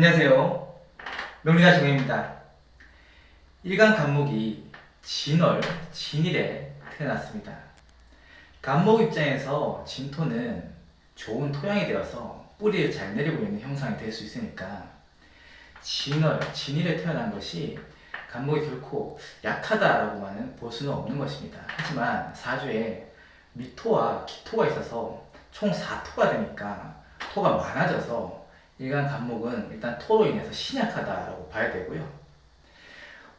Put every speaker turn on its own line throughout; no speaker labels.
안녕하세요. 명리가 정혜입니다. 일간 간목이 진월, 진일에 태어났습니다. 간목 입장에서 진토는 좋은 토양이 되어서 뿌리를 잘 내리고 있는 형상이 될 수 있으니까 진월, 진일에 태어난 것이 간목이 결코 약하다라고만은 볼 수는 없는 것입니다. 하지만 사주에 미토와 기토가 있어서 총 4토가 되니까 토가 많아져서 일간 간목은 일단 토로 인해서 신약하다라고 봐야 되고요.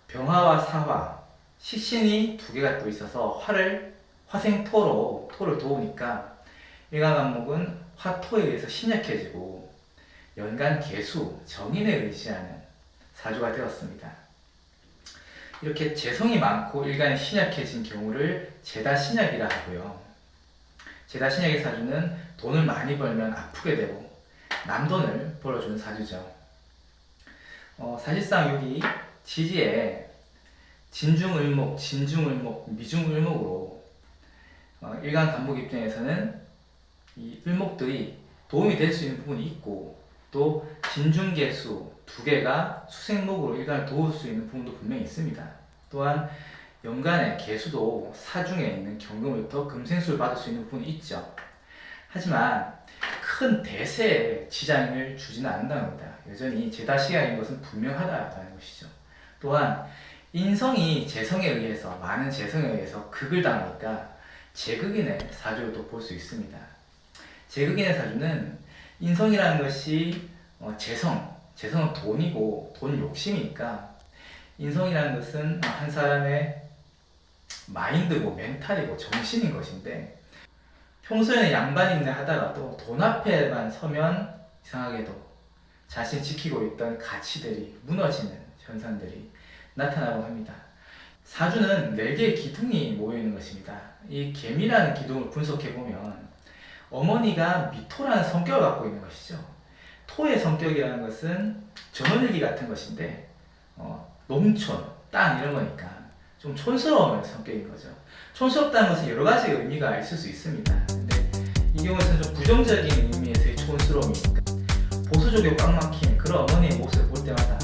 병화와 사화, 식신이 두 개가 또 있어서 화를 화생토로 토를 도우니까 일간 간목은 화토에 의해서 신약해지고 연간 개수, 정인에 의지하는 사주가 되었습니다. 이렇게 재성이 많고 일간이 신약해진 경우를 제다 신약이라 하고요. 제다 신약의 사주는 돈을 많이 벌면 아프게 되고 남돈을 벌어주는 사주죠. 어, 사실상 여기 지지에 진중을목, 진중을목, 미중을목으로 어, 일간 간목 입장에서는 이 을목들이 도움이 될 수 있는 부분이 있고 또 진중개수 두 개가 수생목으로 일간을 도울 수 있는 부분도 분명히 있습니다. 또한 연간의 개수도 사중에 있는 경금으로부터 금생수를 받을 수 있는 부분이 있죠. 하지만 큰 대세에 지장을 주지는 않는다는 겁니다. 여전히 제다시아인 것은 분명하다는 것이죠. 또한 인성이 재성에 의해서 많은 재성에 의해서 극을 당하니까 제극인의 사주로도 볼 수 있습니다. 제극인의 사주는 인성이라는 것이 어, 재성, 재성은 돈이고 돈 욕심이니까 인성이라는 것은 한 사람의 마인드고 멘탈이고 정신인 것인데 평소에는 양반인데 하다가도 돈 앞에만 서면 이상하게도 자신 지키고 있던 가치들이 무너지는 현상들이 나타나고 합니다. 사주는 네 개의 기둥이 모여 있는 것입니다. 이 개미라는 기둥을 분석해 보면 어머니가 미토라는 성격을 갖고 있는 것이죠. 토의 성격이라는 것은 전원일기 같은 것인데 어, 농촌, 땅 이런 거니까 좀 촌스러운 성격인 거죠. 촌스럽다는 것은 여러 가지 의미가 있을 수 있습니다. 이 경우에는 좀 부정적인 의미에서의 촌스러움이니까 보수적이고 꽉 막힌 그런 어머니의 모습을 볼 때마다